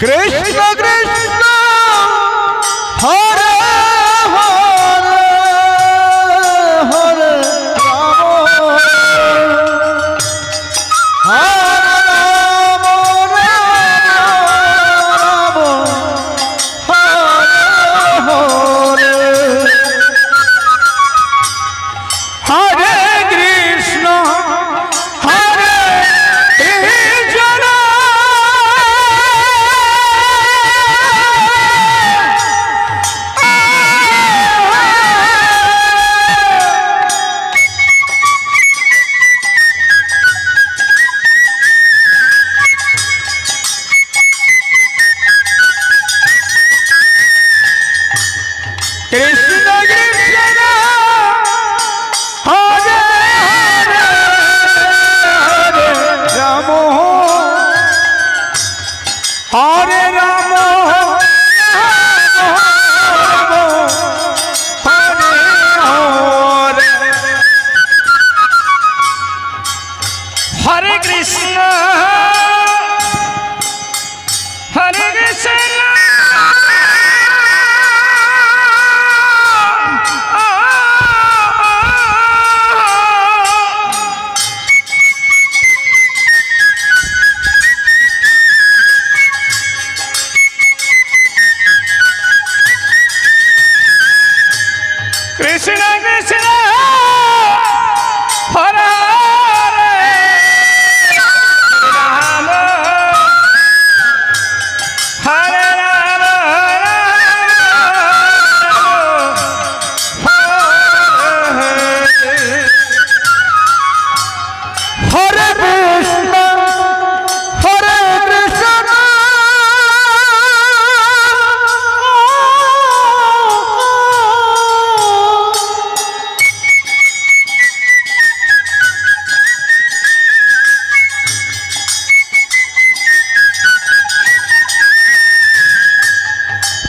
Krishna Krishna! Hara Krishna Krishna Hare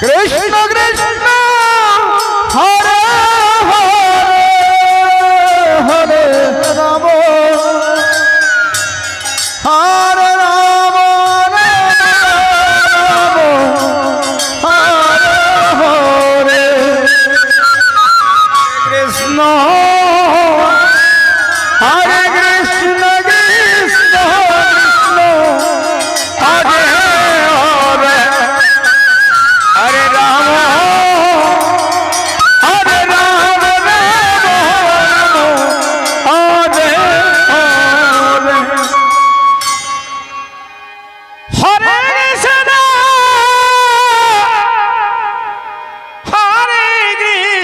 ¡Krishna, Krishna!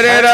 Krishna